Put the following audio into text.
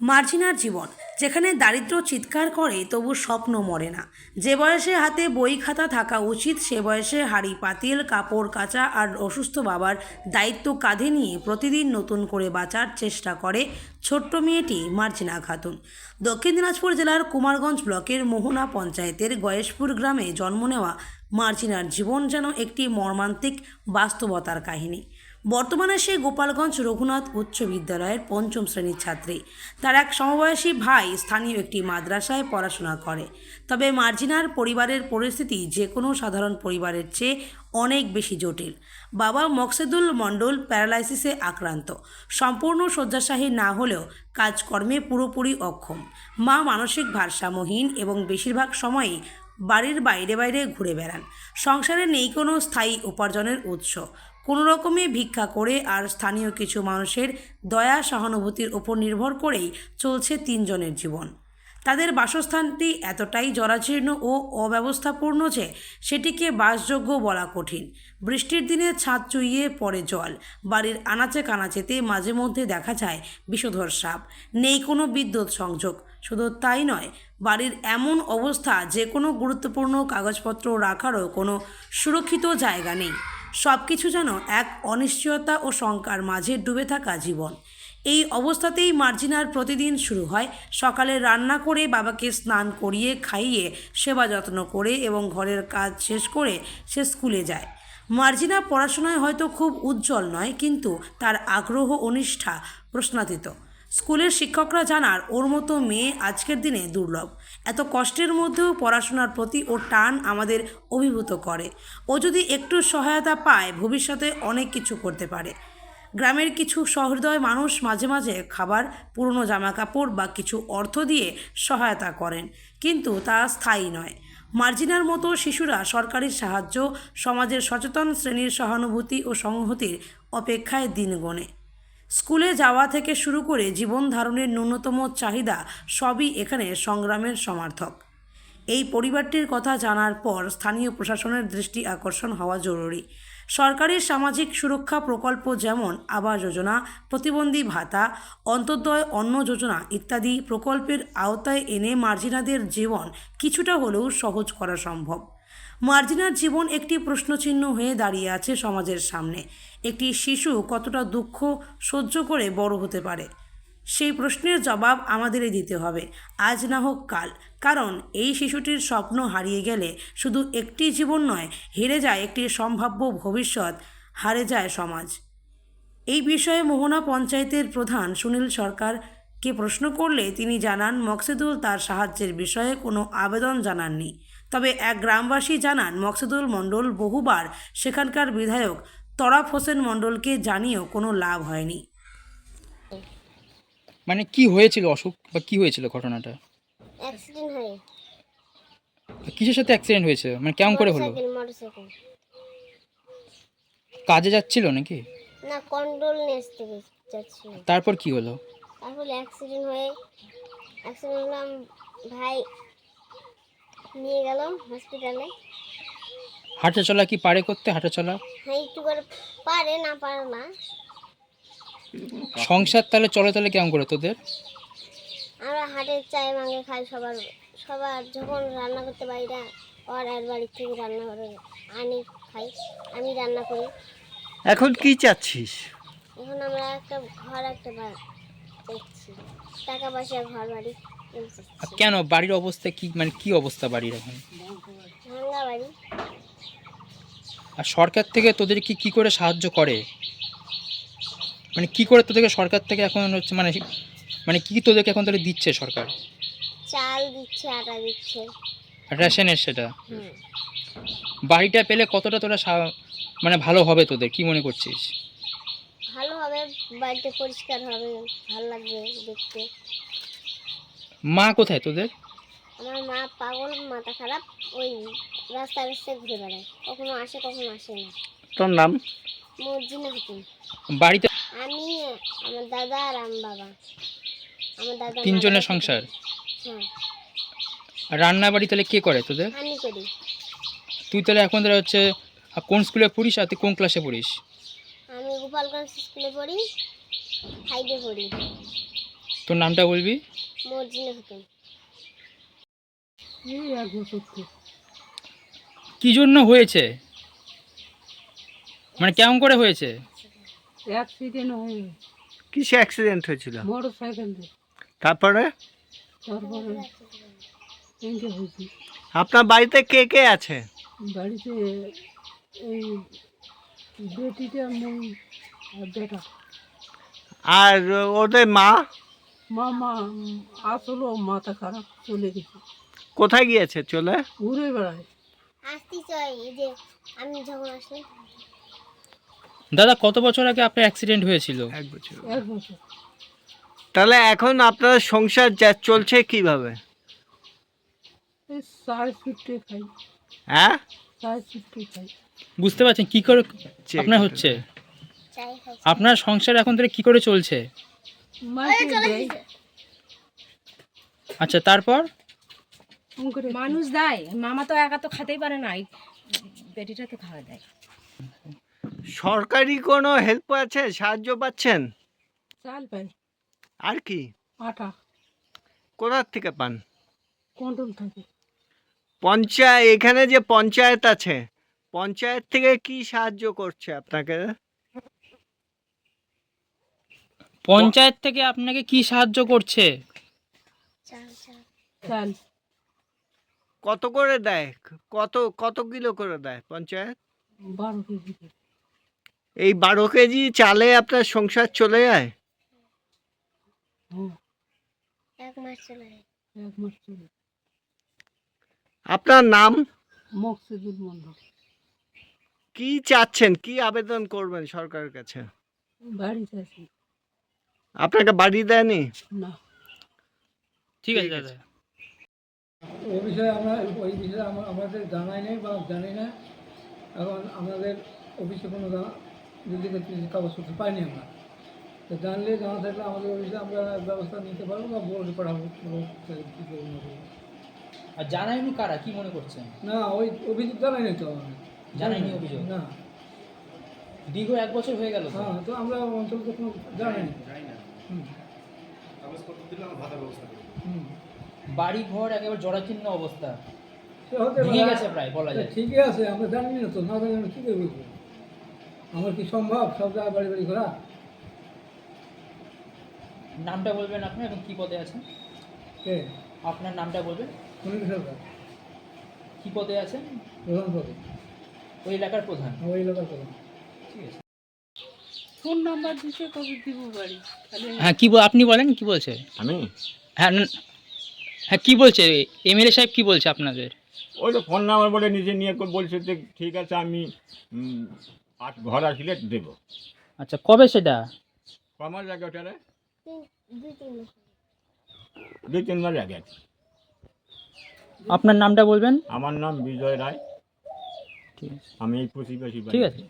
মার্জিনার জীবন। যেখানে দারিদ্র চিৎকার করে, তবু স্বপ্ন মরে না। যে বয়সে হাতে বই খাতা থাকা উচিত, সে বয়সে হাড়ি, পাতিল, কাপড় কাচা আর অসুস্থ বাবার দায়িত্ব কাঁধে নিয়ে প্রতিদিন নতুন করে বাঁচার চেষ্টা করে ছোট্ট মেয়েটি মার্জিনা খাতুন। দক্ষিণ দিনাজপুর জেলার কুমারগঞ্জ ব্লকের মোহনা পঞ্চায়েতের গয়েশপুর গ্রামে জন্ম নেওয়া মার্জিনার জীবন যেন একটি মর্মান্তিক বাস্তবতার কাহিনী। বর্তমানে সে গোপালগঞ্জ রঘুনাথ উচ্চ বিদ্যালয়ের পঞ্চম শ্রেণির ছাত্রী। তার এক সমবয়সী ভাই স্থানীয় একটি মাদ্রাসায় পড়াশোনা করে। তবে মার্জিনার পরিবারের পরিস্থিতি যে কোনো সাধারণ পরিবারের চেয়ে অনেক বেশি জটিল। বাবা মকসেদুল মণ্ডল প্যারালাইসিসে আক্রান্ত। সম্পূর্ণ শয্যাশাহী না হলেও কাজকর্মে পুরোপুরি অক্ষম। মা মানসিক ভারসাম্যহীন এবং বেশিরভাগ সময়ই বাড়ির বাইরে বাইরে ঘুরে বেড়ান। সংসারে নেই কোনো স্থায়ী উপার্জনের উৎস। কোনো রকমে ভিক্ষা করে আর স্থানীয় কিছু মানুষের দয়া সহানুভূতির ওপর নির্ভর করেই চলছে তিনজনের জীবন। তাদের বাসস্থানটি এতটাই জরাজীর্ণ ও অব্যবস্থাপূর্ণ যে সেটিকে বাসযোগ্য বলা কঠিন। বৃষ্টির দিনে ছাদ চুইয়ে পড়ে জল। বাড়ির আনাচে কানাচেতে মাঝে মধ্যে দেখা যায় বিষধর সাপ। নেই কোনো বিদ্যুৎ সংযোগ। শুধু তাই নয়, বাড়ির এমন অবস্থা যে কোনো গুরুত্বপূর্ণ কাগজপত্র রাখারও কোনো সুরক্ষিত জায়গা নেই। সব কিছু যেন এক অনিশ্চয়তা ও শঙ্কার মাঝে ডুবে থাকা জীবন। এই অবস্থাতেই মার্জিনার প্রতিদিন শুরু হয় সকালে রান্না করে বাবাকে স্নান করিয়ে খাইয়ে সেবা যত্ন করে এবং ঘরের কাজ শেষ করে সে স্কুলে যায়। মার্জিনা পড়াশোনায় হয়তো খুব উজ্জ্বল নয়, কিন্তু তার আগ্রহ ও নিষ্ঠা প্রশ্নাতীত। স্কুলের শিক্ষকরা জানার ওর মতো মেয়ে আজকের দিনে দুর্লভ। এত কষ্টের মধ্যেও পড়াশোনার প্রতি ওর টান আমাদের অভিভূত করে। ও যদি একটু সহায়তা পায়, ভবিষ্যতে অনেক কিছু করতে পারে। গ্রামের কিছু সহৃদয় মানুষ মাঝে মাঝে খাবার, পুরনো জামাকাপড় বা কিছু অর্থ দিয়ে সহায়তা করেন, কিন্তু তা স্থায়ী নয়। মার্জিনার মতো শিশুরা সরকারি সাহায্য, সমাজের সচেতন শ্রেণির সহানুভূতি ও সংহতির অপেক্ষায় দিন গণে স্কুলে যাওয়া থেকে শুরু করে জীবন ধারণের ন্যূনতম চাহিদা সবই এখানে সংগ্রামের সমার্থক। এই পরিবারটির কথা জানার পর স্থানীয় প্রশাসনের দৃষ্টি আকর্ষণ হওয়া জরুরি। সরকারি সামাজিক সুরক্ষা প্রকল্প যেমন আবাস যোজনা, প্রতিবন্ধী ভাতা, অন্তর্দয় অন্ন যোজনা ইত্যাদি প্রকল্পের আওতায় এনে মার্জিনাদের জীবন কিছুটা হলেও সহজ করা সম্ভব। মার্জিনার জীবন একটি প্রশ্নচিহ্ন হয়ে দাঁড়িয়ে আছে সমাজের সামনে। একটি শিশু কতটা দুঃখ সহ্য করে বড় হতে পারে? সেই প্রশ্নের জবাব আমাদেরই দিতে হবে। আজ না হোক কাল। কারণ এই শিশুটির স্বপ্ন হারিয়ে গেলে শুধু একটি জীবন নয়, হেরে যায় একটি সম্ভাব্য ভবিষ্যৎ, হারে যায় সমাজ। এই বিষয়ে মোহনা পঞ্চায়েতের প্রধান সুনীল সরকারকে প্রশ্ন করলে তিনি জানান, মকসেদুল তার সাহায্যের বিষয়ে কোনো আবেদন জানাননি। তবে এক গ্রামবাসী জানান মকসুদুল মণ্ডল বহুবার সেখানকার বিধায়ক তরাফ হোসেন মণ্ডলকে জানিয়েও কোনো লাভ হয়নি। মানে কি হয়েছিল অসুখ বা কি হয়েছিল ঘটনাটা? অ্যাক্সিডেন্ট হয়ে কিসের সাথে অ্যাক্সিডেন্ট হয়েছে মানে কেমন করে হলো? Motorcycle motorcycle. কাজে যাচ্ছিল নাকি? না কন্ট্রোল নেসতে যাচ্ছিল। তারপর কি হলো? তারপরে অ্যাক্সিডেন্ট হয়ে অ্যাক্সিডেন্ট হলাম ভাই নিয়ে গেল হসপিটালে হাঁটা চলা কি পারে করতে হাঁটা চলা? হ্যাঁ একটু করে পারে না পারে না। সংসার তাহলে চলে তাহলে কেমন করে তোদের? আমরা হাটের চায় মাঙ্গে খাই সবার সবার যখন রান্না করতে পারি না ওর আর বাড়ির থেকে রান্না করে আনি খাই আমি রান্না করি। এখন কি চাচ্ছিস? এখন আমরা একটা ঘর একটা দেখছি টাকা পয়সা ঘর বাড়ি। কেন বাড়ির অবস্থা কি মানে কি অবস্থা বাড়ির এখন? আর সরকার থেকে তোদের কি কি করে সাহায্য করে? মানে কি করে তোদেরকে সরকার থেকে এখন হচ্ছে মানে মানে কি তোদেরকে এখন তাহলে দিচ্ছে সরকার? চাল দিচ্ছে আটা দিচ্ছে। রেশনের সেটা? বাড়িটা পেলে কতটা তোরা মানে ভালো হবে তোদের কি মনে করছিস? ভালো হবে বাড়িটা পরিষ্কার হবে ভালো লাগবে দেখতে। মা কোথায় তোদের? আমার মা পাগল মাথা খারাপ ওই রাস্তা রাস্তায় ঘুরে বেড়ায়। কখনো আসে কখনো আসে না। তোর নাম? মর্জিনা হাকিম। বাড়িতে? আমি আমার দাদা আর আমার বাবা। আমার দাদা তিনজনের সংসার? হ্যাঁ। রান্না বাড়ি তাহলে কে করে তোদের? আমি করি। তুই তাহলে এখন তাহলে হচ্ছে কোন স্কুলে পড়িস আর তুই কোন ক্লাসে পড়িস? আমি গোপালগঞ্জ স্কুলে পড়ি ফাইভে পড়ি। তোর নামটা বলবি? মর্জিনা খাতুন কি জন্য হয়েছে? মানে কেমন করে হয়েছে? অ্যাক্সিডেন্ট হয়ে কিসে অ্যাক্সিডেন্ট হয়েছিল? মোটর সাইকেল তারপরে? তারপরে এনকে হয়েছে। আপনার বাড়িতে কে কে আছে? বাড়িতে এই বেটিটা মই আর বেটা। আর ওদের মা? মামা আসলো মাথা খারাপ চলে গেছে। কোথায় গিয়েছে? চলে? ঘুরে বেড়ায়। আসতে চাই যে আমি যখন আসলাম দাদা কত বছর আগে আপনার অ্যাক্সিডেন্ট হয়েছিল? এক বছর। এক বছর। তাহলে এখন আপনার সংসার যা চলছে কীভাবে? এই খাই। হ্যাঁ? খাই। বুঝতে পারছেন কি করে আপনার হচ্ছে? আপনার সংসার এখন ধরে কি করে চলছে? আচ্ছা তারপর? মানুষ দেয় মামা তো একা তো খেতেই পারে না বেটিটা তো খাওয়া দেয়। সরকারি কোনো হেল্প আছে? সাহায্য পাচ্ছেন? চাল পাই। আর কি? আটা। কোথার থেকে পান? কন্ট্রোল থাকে। পঞ্চায়েত এখানে যে পঞ্চায়েত আছে পঞ্চায়েত থেকে কি সাহায্য করছে আপনাকে? পঞ্চায়েত থেকে আপনাকে কি সাহায্য করছে? চাল চাল। চাল। কত করে দেয়? কত কত কিলো করে দেয় পঞ্চায়েত? বারো কেজি। এই বারো কেজি চালে আপনার সংসার চলে যায়? হ্যাঁ এক মাস চলে যায়। এক মাস চলে আপনার নাম? মকসিদুল মন্ডল কি চাচ্ছেন? কি আবেদন করবেন সরকারের কাছে? বাড়িতে আছি। আপনাকে বাড়ি দেয়নি? না। ঠিক আছে দাদা। ও বিষয়ে আমরা ওই বিষয়ে আমাদের জানাই নেই বা জানি না। এখন আমাদের অফিসে কোনো জানা দিল্লি কাগজপত্র পাইনি আমরা। তো জানলে জানা থাকলে আমাদের অফিসে আমরা ব্যবস্থা নিতে পারব বা বলে পাঠাবো। আর জানাইনি কারা? কি মনে করছেন? না ওই অভিযোগ জানাই নাই তো আমরা জানাইনি অভিযোগ? না। দীর্ঘ এক বছর হয়ে গেল হ্যাঁ তো আমরা অঞ্চল তো কোনো জানাই না হুম হুম বাড়ি ঘর একেবারে জরাচীর্ণ অবস্থা। সে হতে ভেঙে। গেছে প্রায় বলা যায়। ঠিকই আছে আমরা জানি না তো না জানি আমরা কী করে বলব আমার কি সম্ভব সব জায়গায় বাড়ি বাড়ি ঘোরা? নামটা বলবেন আপনি এখন কি পদে আছেন? কে? আপনার নামটা বলবেন? সুনীল সরকার। কি পদে আছেন? প্রধান পদে। ওই এলাকার প্রধান। আমার এলাকার প্রধান। ঠিক আছে। ফোন নাম্বার দিতে কবে দিব বাড়ি। হ্যাঁ কি আপনি বলেন কি বলছে? আমি? হ্যাঁ ন- হ্যাঁ কি বলছে? এমএলএ সাহেব কি বলছে আপনাদের? ওই তো ফোন নাম্বার বলে নিজে নিয়ে বলছে যে ঠিক আছে আমি আজ ঘর আসলে দেব। আচ্ছা কবে সেটা? কমার লাগে ওটা রে? দুই তিন মাস তিনবার আগে আছে। আপনার নামটা বলবেন? আমার নাম বিজয় রায়। ঠিক আছে। আমি এই প্রতিবেশী ঠিক আছে।